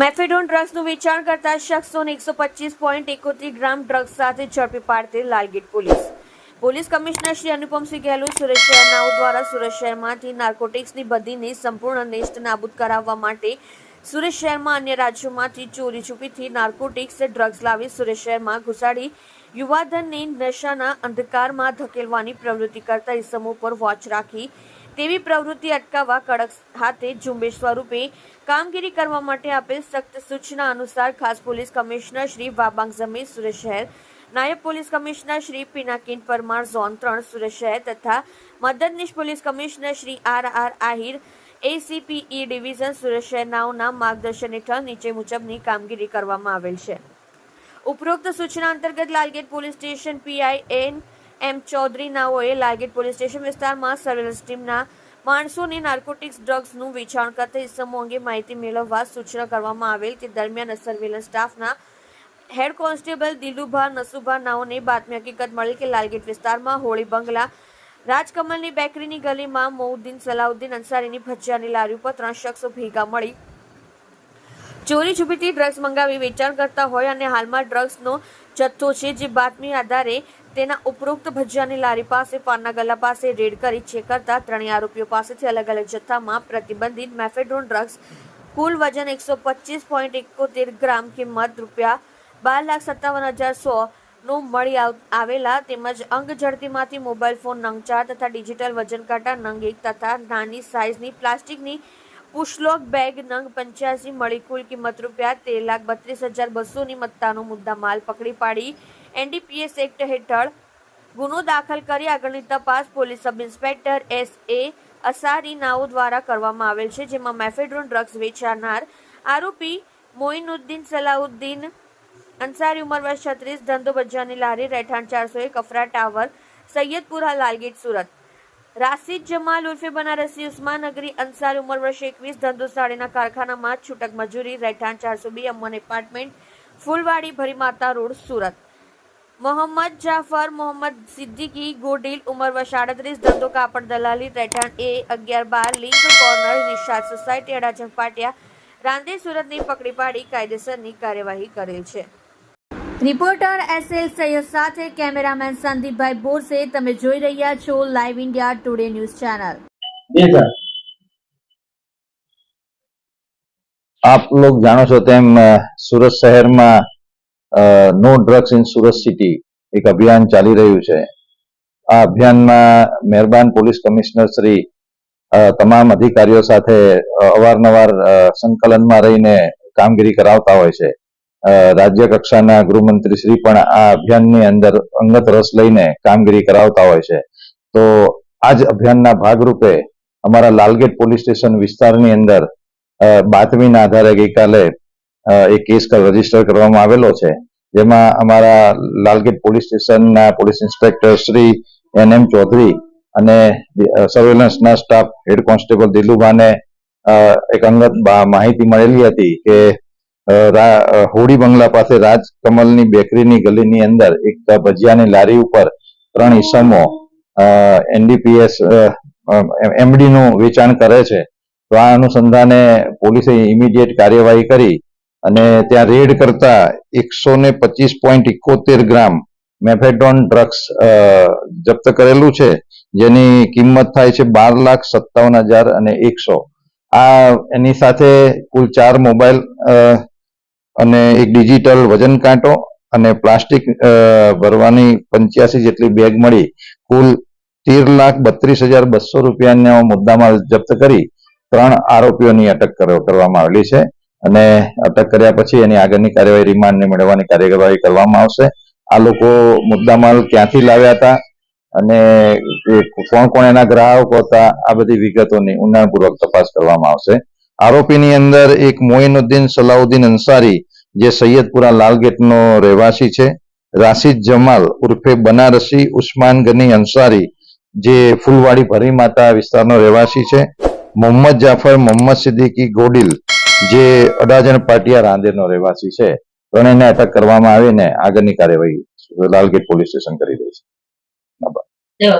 Mephedrone ડ્રગ્સનું વેચાણ કરતા શખ્સોને એકસો પચીસ પોઈન્ટ એકોતેર ગ્રામ ડ્રગ્સ સાથે ઝડપી પાડતી Lalgate police. Police commissioner Shri Anupamsinh Gahlaut Surat શહેરનાઓ દ્વારા સુરત શહેરમાંથી નાર્કોટિક્સની બધીને સંપૂર્ણ નેસ્ટ નાબૂદ કરાવવા માટે સુરત શહેરમાં અન્ય રાજ્યોમાંથી ચોરી છુપીથી નાર્કોટિક્સ ડ્રગ્સ લાવી સુરત શહેરમાં ઘુસાડી યુવાધનને નશાના અંધકારમાં ધકેલવાની પ્રવૃત્તિ કરતા ઇસમો પર વોચ રાખી તેવી પ્રવૃત્તિ અટકાવવા કડક હાથે ઝુંબેશ સ્વરૂપે કામગીરી કરવા માટે આપેલ સખ્ત સૂચના અનુસાર ખાસ પોલીસ કમિશનર શ્રી વાબાંગ જમીન સુરત શહેર, નાયબ police commissioner Shri Pinakin Parmar zone ત્રણ સુરત શહેર તથા મદદનીશ police commissioner Shri R R Ahir A C P E division Surat શહેરનાઓના માર્ગદર્શન હેઠળ નીચે મુજબની કામગીરી કરવામાં આવેલ છે. ઉપરોક્ત સૂચના અંતર્ગત Lalgate police station PI N M Chaudhary નાઓએ Lalgate police station વિસ્તારમાં સર્વેલન્સ ટીમના માણસોને નાર્કોટિક્સ ડ્રગ્સનું વેચાણ કરતા ઇસમો અંગે માહિતી મેળવવા સૂચના કરવામાં આવેલ તે દરમિયાન સર્વેલન્સ સ્ટાફના હેડ કોન્સ્ટેબલ દિલુભા નસુભા નાઓને બાતમી હકીકત મળી કે લાલગેટ વિસ્તારમાં હોળી બંગલા, રાજકમલની બેકરીની ગલીમાં મોઉદ્દીન સલાઉદ્દીન અંસારીની ભજીયાની લારી ઉપર ત્રણ શખ્સો ભેગા મળી ચોરી છુપીથી ડ્રગ્સ મંગાવી વેચાણ કરતા હોય અને હાલમાં ડ્રગ્સનો જથ્થો છે જે બાતમી આધારે તેના ઉપરોક્ત ભજીયાની લારી પાસે, પાનના ગલ્લા પાસે રેડ કરી ચેક કરતા ત્રણેય આરોપીઓ પાસેથી અલગ અલગ જથ્થામાં પ્રતિબંધિત મેફેડ્રોન ડ્રગ્સ કુલ વજન એકસો પચીસ પોઈન્ટ એકોતેર ગ્રામ કિંમત રૂપિયા બાર લાખ સત્તાવન હજાર સો નું મળી આવ- આવેલા તેમજ અંગ ઝડપીમાંથી મોબાઈલ ફોન નંગ ચાર તથા ડિજિટલ વજન કાંટા નંગ એક તથા નાની સાઇઝની પ્લાસ્ટિકની પુશલોક બેગ નંગ પંચ્યાસી મળી કુલ કિંમત રૂપિયા તેર લાખ બત્રીસ હજાર બસોની મત્તાનો મુદ્દા માલ પકડી પાડી એનડીપીએસ એક્ટ હેઠળ ગુનો દાખલ કરી આગળની તપાસ police sub inspector S A Asari નાઓ દ્વારા કરવામાં આવેલ છે, જેમાં મેફેડ્રોન ડ્રગ્સ વેચાનાર આરોપી મોઇનુદ્દીન સલાઉદ્દીન, અંસારી ઉંમર વર્ષ છત્રીસ ધંધો બજારની લારી, રહેઠાણ ચારસો એક, અફરા ટાવર, સૈયદપુરા લાલગેટ, સુરત. રાશિદ જમાલ ઉર્ફે બનારસી ઉસ્માનગરી અંસારી ઉંમર વર્ષ એકવીસ ધંધો સાડીના કારખાનામાં છૂટક મજૂરી, રહેઠાણ ચારસો B Aman apartment, Fulwadi Bharimata road, Surat. Mohammad Jafar Mohammad Siddiqui Godil ઉંમર વર્ષ આડત્રીસ ધંધો કાપડ દલાલી રહેઠાણ એ અગિયાર બાર link corner Nishad society Adajan Patiya Rander સુરતની પકડી પાડી કાયદેસરની કાર્યવાહી કરેલ છે. રિપોર્ટર એસ એલ સૈયદ સાથે કેમેરામેન સંદીપભાઈ બોરસે તમે જોઈ રહ્યા છો live India today news channel આપ લોક જાણો છો તેમ સુરત શહેરમાં નો ડ્રગ્સ ઇન સુરત સિટી એક અભિયાન ચાલી રહ્યું છે. આ અભિયાનમાં મહેરબાન પોલીસ કમિશનર શ્રી તમામ અધિકારીઓ સાથે અવારનવાર સંકલનમાં રહીને કામગીરી કરાવતા હોય છે. રાજ્ય કક્ષાના ગૃહમંત્રી શ્રી પણ આ અભિયાનની અંદર અંગત રસ લઈને કામગીરી કરાવતા હોય છે. તો આ જ અભિયાનના ભાગરૂપે અમારા લાલગેટ પોલીસ સ્ટેશન વિસ્તારની અંદર બાતમીના આધારે ગઈકાલે એક કેસ રજિસ્ટર કરવામાં આવેલો છે. જેમાં અમારા લાલગેટ પોલીસ સ્ટેશનના police inspector Shri N M Chaudhary અને સર્વેલન્સના સ્ટાફ હેડ કોન્સ્ટેબલ દિલુભાને એક અંગત માહિતી મળેલી હતી કે હોડી બંગલા પાસે રાજકમલની બેકરીની ગલીની અંદર એક ભજીયાની લારી ઉપર ત્રણ ઈસમો એનડીપીએસ એમડીનું વેચાણ કરે છે. તો આ અનુસંધાને પોલીસે ઇમિડિયેટ કાર્યવાહી કરી અને ત્યાં રેડ કરતા એકસો ને પચીસ પોઈન્ટ ઇકોતેર ગ્રામ મેફેડોન ડ્રગ્સ જપ્ત કરેલું છે, જેની કિંમત થાય છે બાર લાખ સત્તાવન હજાર અને એકસો. આ એની સાથે કુલ ચાર મોબાઈલ અને એક ડિજિટલ વજન કાંટો અને પ્લાસ્ટિક ભરવાની પંચ્યાસી જેટલી બેગ મળી. કુલ તેર લાખ બત્રીસ હજાર બસો રૂપિયાનો મુદ્દામાલ જપ્ત કરી ત્રણ આરોપીઓની અટક કર- કરવામાં આવેલી છે. અને અટક કર્યા પછી એની આગળની કાર્યવાહી રિમાન્ડને મેળવવાની કાર્યવાહી કરવામાં આવશે. આ લોકો મુદ્દામાલ ક્યાંથી લાવ્યા હતા અને કોણ કોણ એના ગ્રાહકો હતા, આ બધી વિગતોની ઊંડાણપૂર્વક તપાસ કરવામાં આવશે. આરોપીની અંદર એક મોઇનુદ્દીન સલાઉદ્દીન અંસારી જે સૈયદપુરા લાલગેટનો રહેવાસી છે. રાશિદ જમાલ ઉર્ફે બનારસી ઉસ્માન ગની અંસારી જે ફૂલવાડી ભરી માતા વિસ્તારનો રહેવાસી છે. મોહમ્મદ જાફર, મોહમ્મદ સિદ્દીકી ગોડિલ જે અડાજણ પાટિયા રાંદેરનો રહેવાસી છે, ત્રણેયને અટક કરવામાં આવીને આગળની કાર્યવાહી લાલગેટ પોલીસ સ્ટેશન કરી રહી છે.